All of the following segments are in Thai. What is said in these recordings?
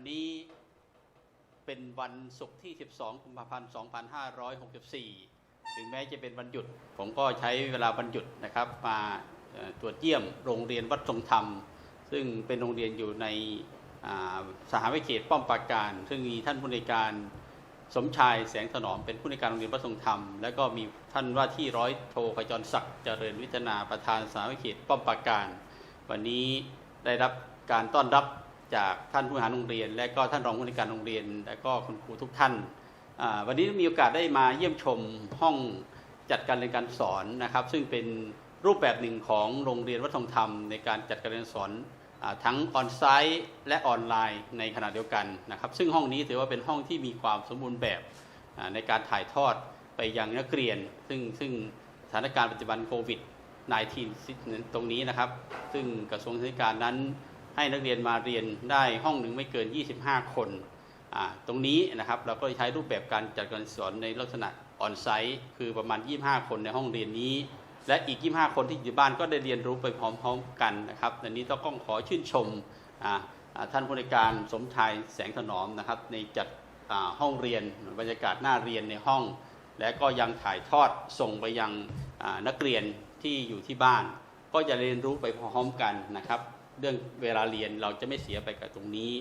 วันนี้เป็นวันศุกร์ที่ 12 กุมภาพันธ์ 2564 ถึงแม้จะเป็นวันหยุด ผมก็ใช้เวลาวันหยุดนะครับ มาตรวจเยี่ยมโรงเรียนวัดทรงธรรม ซึ่งเป็นโรงเรียนอยู่ในอ่าสหวิเขตป้อมปราการ ซึ่งมีท่านผู้ในการสมชายแสงถนอมเป็นผู้ในการโรงเรียนวัดทรงธรรม และก็มีท่านว่าที่ร้อยโทขจรศักดิ์เจริญวิทนาประธานสหวิเขตป้อมปราการ วันนี้ได้รับการต้อนรับ จากท่านผู้บริหารโรงเรียน และก็ท่านรองผู้ในการโรงเรียน และก็คุณครูทุกท่าน วันนี้มีโอกาสได้มาเยี่ยมชมห้องจัดการเรียนการสอนนะครับ ซึ่งเป็นรูปแบบหนึ่งของโรงเรียนวัฒนธรรม ในการจัดการเรียนสอนอทั้งออนไซต์และออนไลน์ในขณะเดียวกันนะครับ ซึ่งห้องนี้ถือว่าเป็นห้องที่มีความสมบูรณ์แบบในการถ่ายทอดไปยังนักเรียน ซึ่งซึ่งสถานการณ์ปัจจุบันโควิด 19 ตรงนี้นะครับ ซึ่งกระทรวงศึกษาธิการนั้น ให้นักเรียนมาเรียนได้ห้องหนึ่งไม่เกิน 25 คนตรงนี้นะครับเราก็ใช้รูปแบบการจัดการสอนในลักษณะออนไซต์คือประมาณ 25 คนในห้องเรียนนี้ และอีก 25 คนที่อยู่บ้านก็ได้เรียนรู้ไปพร้อมๆกันนะครับในนี้ต้องขอชื่นชมท่านผู้ในการสมชายแสงถนอมนะครับ ในจัดห้องเรียนบรรยากาศหน้าเรียนในห้อง และก็ยังถ่ายทอดส่งไปยังนักเรียนที่อยู่ที่บ้าน ก็จะเรียนรู้ไปพร้อมๆกันนะครับ เรื่องเวลาเรียนเราจะไม่เสียไปกับตรงนี้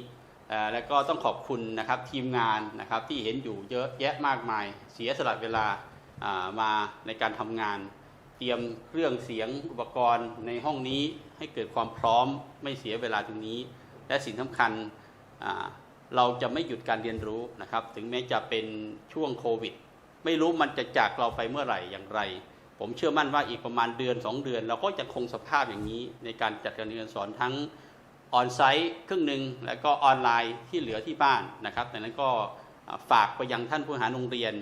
แล้วก็ต้องขอบคุณนะครับทีมงานนะครับที่เห็นอยู่เยอะแยะมากมาย เสียสละเวลามาในการทำงาน เตรียมเครื่องเสียงอุปกรณ์ในห้องนี้ให้เกิดความพร้อมไม่เสียเวลาตรงนี้ และสิ่งสำคัญเราจะไม่หยุดการเรียนรู้นะครับ ถึงแม้จะเป็นช่วงโควิด ไม่รู้มันจะจากเราไปเมื่อไหร่อย่างไร ผมเชื่อมั่นว่าอีกประมาณเดือน 2 เดือน เราก็จะคงสภาพอย่างนี้ในการจัดการเรียนสอนทั้งออนไซต์ครึ่งหนึ่งแล้วก็ออนไลน์ที่เหลือที่บ้านนะครับดังนั้นก็ฝากไปยังท่านผู้หารโรงเรียน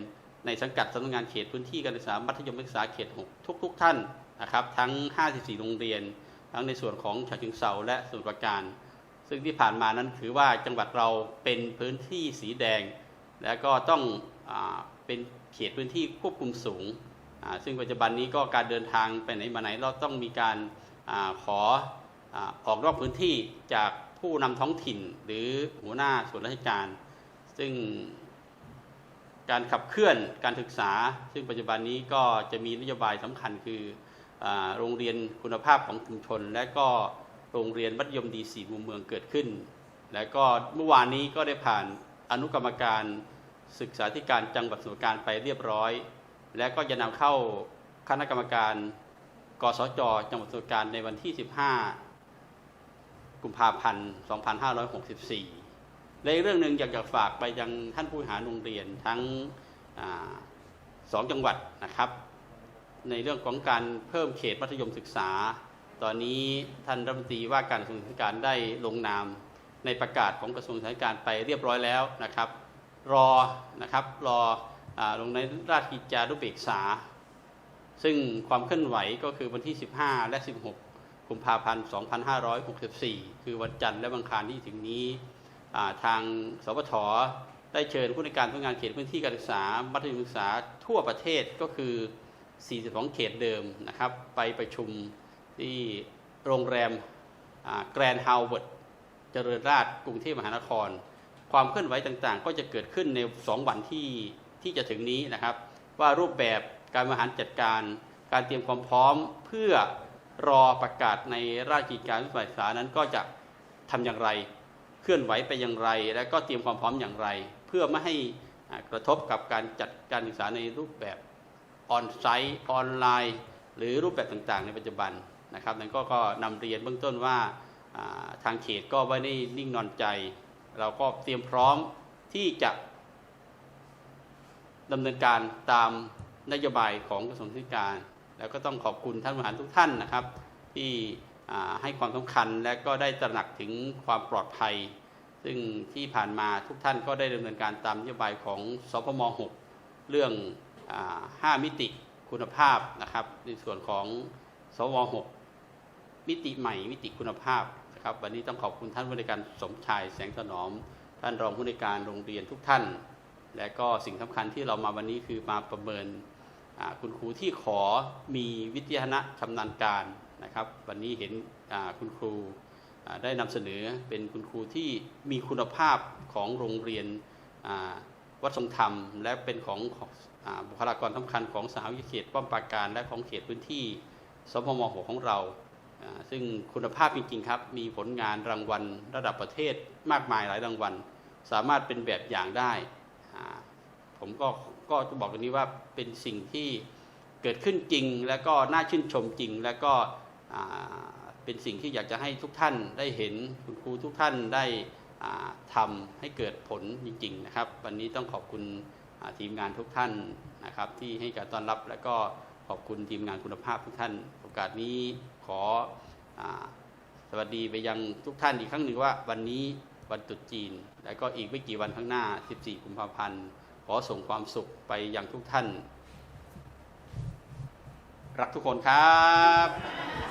ในสังกัดสำนักงานเขตพื้นที่การศึกษามัธยมศึกษาเขต 6 ทุกๆท่านนะครับทั้ง 54 โรงเรียน ทั้งในส่วนของฉะเชิงเทราและสมุทรปราการ ซึ่งที่ผ่านมานั้นถือว่าจังหวัดเราเป็นพื้นที่สีแดง และก็ต้องอเป็นเขตพื้นที่ควบคุมสูง ซึ่งปัจจุบันนี้ก็การเดินทางไปไหนมาไหนเราต้องมีการอขอออกนอกพื้นที่จากผู้นำท้องถิ่นหรือหัวหน้าส่วนราชการ ซึ่งการขับเคลื่อนการศึกษา ซึ่งปัจจุบันนี้ก็จะมีนโยบายสำคัญคืออโรงเรียนคุณภาพของชุมชน และก็โรงเรียนมัธยมดีสีมุมเมืองเกิดขึ้น และก็เมื่อวานนี้ก็ได้ผ่านอนุกรรมการศึกษาธิการจังหวัดสมุทรปราการไปเรียบร้อย และก็จะนำเข้าคณะกรรมการ กสจจังหวัดสมุทรปราการในวันที่ 15 กุมภาพันธ์ 2564 ในเรื่องหนึ่งอยากจะฝากไปยังท่านผู้หารโรงเรียนทั้งอสองจังหวัดนะครับ ในเรื่องของการเพิ่มเขตมัธยมศึกษา ตอนนี้ท่านรัฐมนตรีว่าการกระทรวงศึกษาธิการได้ลงนามในประกาศของกระทรวงศึกษาการไปเรียบร้อยแล้วนะครับ รอนะครับรอ ลงในราชกิจจานุเบกษา ซึ่งความเคลื่อนไหวก็คือวันที่ 15 และ 16กุมภาพันธ์ 2564 คือวันจันทร์และวันคารที่ถึงนี้ทางสปทได้เชิญผู้ในการทุกงานเขตพื้นที่การศึกษา มัธยมศึกษาทั่วประเทศก็คือ 42 เขตเดิมนะครับ ไปประชุมที่โรงแรมแกรนด์ฮาวเวิร์ดเจริญราษฎร์กรุงเทพมหานคร ความเคลื่อนไหวต่างๆ ก็จะเกิดขึ้นใน 2 วันที่ ที่จะถึงนี้นะครับ ว่ารูปแบบการบริหารจัดการ การเตรียมความพร้อมเพื่อรอประกาศในราชกิจการศึกษานั้นก็จะทำอย่างไร เคลื่อนไหวไปอย่างไร และก็เตรียมความพร้อมอย่างไร เพื่อไม่ให้กระทบกับการจัดการศึกษาในรูปแบบออนไซต์ออนไลน์ หรือรูปแบบต่างๆ ในปัจจุบันนะครับนั้นก็ก็นำเรียนเบื้องต้นว่าทางเขตก็ไม่ได้นิ่งนอนใจ เราก็เตรียมพร้อมที่จะ ดำเนินการตามนโยบายของกระทรวงศึกษาการ แล้วก็ต้องขอบคุณท่านบริหารทุกท่านนะครับ ที่ให้ความสำคัญและก็ได้ตระหนักถึงความปลอดภัย ซึ่งที่ผ่านมาทุกท่านก็ได้ดำเนินการตามนโยบายของสพม 6 เรื่องอาห้ามิติคุณภาพนะครับ ในส่วนของสว 6 มิติใหม่ มิติคุณภาพนะครับ วันนี้ต้องขอบคุณท่านผู้ในการสมชายแสงถนอม ท่านรองผู้ในการโรงเรียนทุกท่าน และก็สิ่งสำคัญที่เรามาวันนี้คือมาประเมินคุณครูที่ขอมีวิทยานะชำนาญการนะครับ วันนี้เห็นคุณครูได้นำเสนอเป็นคุณครูที่มีคุณภาพของโรงเรียนวัดทรงธรรม และเป็นของอบุคลากรสำคัญของสหวิเขตป้อมปราการ และของเขตพื้นที่สพมหของเรา ซึ่งคุณภาพจริงๆครับ มีผลงานรางวัลระดับประเทศมากมายหลายรางวัล สามารถเป็นแบบอย่างได้ ผมก็ก็จะบอกตรงนี้ว่าเป็นสิ่งที่เกิดขึ้นจริง และก็น่าชื่นชมจริง และก็เป็นสิ่งที่อยากจะให้ทุกท่านได้เห็นคุณครูทุกท่านได้ทำให้เกิดผลจริงๆนะครับ วันนี้ต้องขอบคุณทีมงานทุกท่านนะครับ ที่ให้การต้อนรับและก็ขอบคุณทีมงานคุณภาพทุกท่าน โอกาสนี้ขออสวัสดีไปยังทุกท่านอีกครั้งหนึ่งว่า วันนี้วันตรุษจีน และก็อีกไม่กี่วันข้างหน้า 14 กุมภาพันธ์ ขอส่งความสุขไปยังทุกท่าน รักทุกคนครับ